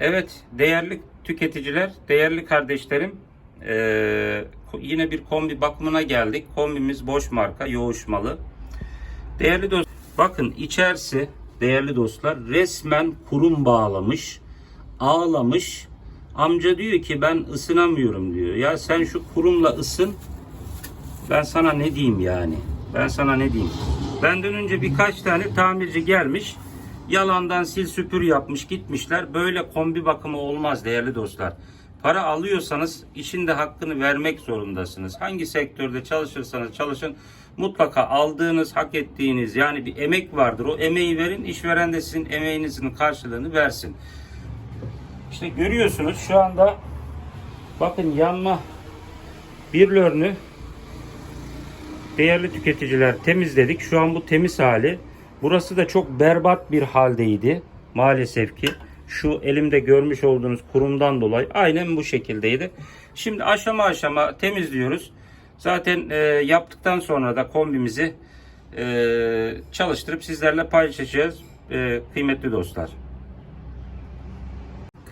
Evet, değerli tüketiciler, değerli kardeşlerim, eee, yine bir kombi bakımına geldik. Kombimiz boş marka, yoğuşmalı. Değerli dost, bakın içerisi, değerli dostlar, resmen kurum bağlamış, ağlamış. Amca diyor ki ben ısınamıyorum diyor. Ya sen şu kurumla ısın, ben sana ne diyeyim yani? Ben sana ne diyeyim? Benden önce birkaç tane tamirci gelmiş. Yalandan sil süpür yapmış gitmişler. Böyle kombi bakımı olmaz değerli dostlar. Para alıyorsanız işin de hakkını vermek zorundasınız. Hangi sektörde çalışırsanız çalışın mutlaka aldığınız, hak ettiğiniz yani bir emek vardır. O emeği verin, işveren de sizin emeğinizin karşılığını versin. İşte görüyorsunuz şu anda bakın yanma birlörünü Değerli tüketiciler temizledik. Şu an bu temiz hali. Burası da çok berbat bir haldeydi. Maalesef ki şu elimde görmüş olduğunuz kurumdan dolayı aynen bu şekildeydi. Şimdi aşama aşama temizliyoruz. Zaten e, yaptıktan sonra da kombimizi e, çalıştırıp sizlerle paylaşacağız e, kıymetli dostlar.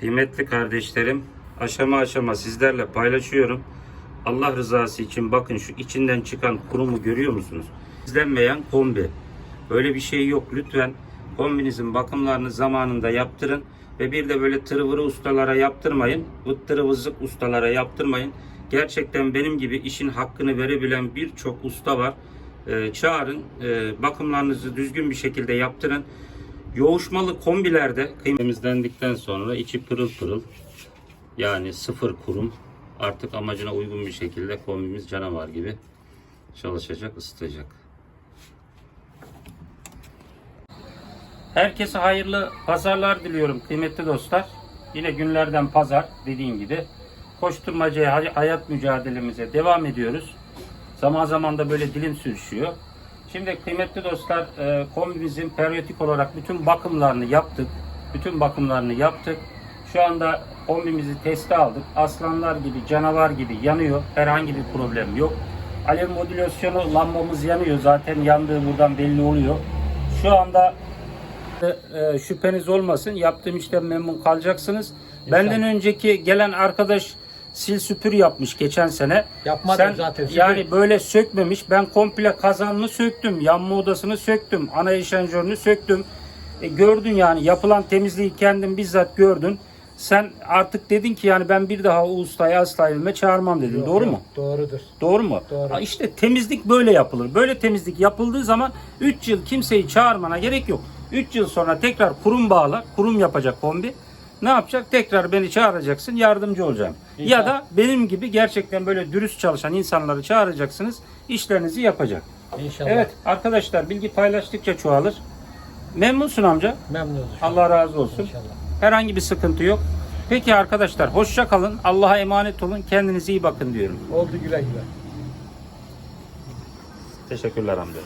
Kıymetli kardeşlerim, aşama aşama sizlerle paylaşıyorum. Allah rızası için bakın şu içinden çıkan kurumu görüyor musunuz? İzlenmeyen kombi. Böyle bir şey yok. Lütfen kombinizin bakımlarını zamanında yaptırın. Ve bir de böyle tırvırı ustalara yaptırmayın. Vıttırı vızık ustalara yaptırmayın. Gerçekten benim gibi işin hakkını verebilen birçok usta var. Ee, çağırın. Ee, bakımlarınızı düzgün bir şekilde yaptırın. Yoğuşmalı kombilerde temizlendikten sonra içi pırıl pırıl yani sıfır kurum artık amacına uygun bir şekilde kombimiz canavar gibi çalışacak, ısıtacak. Herkese hayırlı pazarlar diliyorum kıymetli dostlar. Yine günlerden pazar dediğim gibi koşturmacaya, hay- hayat mücadelemize devam ediyoruz. Zaman zaman da böyle dilim sürüşüyor. Şimdi kıymetli dostlar e, kombimizin periyodik olarak bütün bakımlarını yaptık. Bütün bakımlarını yaptık. Şu anda kombimizi teste aldık. Aslanlar gibi, canavar gibi yanıyor. Herhangi bir problem yok. Alev modülasyonu lambamız yanıyor. Zaten yandığı buradan belli oluyor. Şu anda e, şüpheniz olmasın. Yaptığım işten memnun kalacaksınız. Benden önceki gelen arkadaş sil süpür yapmış geçen sene. Yapmadım Sen zaten. yani böyle sökmemiş. Ben komple kazanını söktüm. Yanma odasını söktüm. Ana eşanjörünü söktüm. E, gördün yani yapılan temizliği kendin bizzat gördün. Sen artık dedin ki yani ben bir daha ustayı asla evime çağırmam dedin. Yok, Doğru yok, mu? Doğrudur. Doğru mu? Doğru. Ha işte temizlik böyle yapılır. Böyle temizlik yapıldığı zaman 3 yıl kimseyi çağırmana gerek yok. 3 yıl sonra tekrar kurum bağlar. Kurum yapacak kombi. Ne yapacak? Tekrar beni çağıracaksın. Yardımcı olacağım. Ya İnşallah. da benim gibi gerçekten böyle dürüst çalışan insanları çağıracaksınız. işlerinizi yapacak. İnşallah. Evet arkadaşlar bilgi paylaştıkça çoğalır. Memnunsun amca. Memnunuz. Allah razı olsun. İnşallah. Herhangi bir sıkıntı yok. Peki arkadaşlar hoşça kalın. Allah'a emanet olun. Kendinize iyi bakın diyorum. Oldu güle güle. Teşekkürler amca.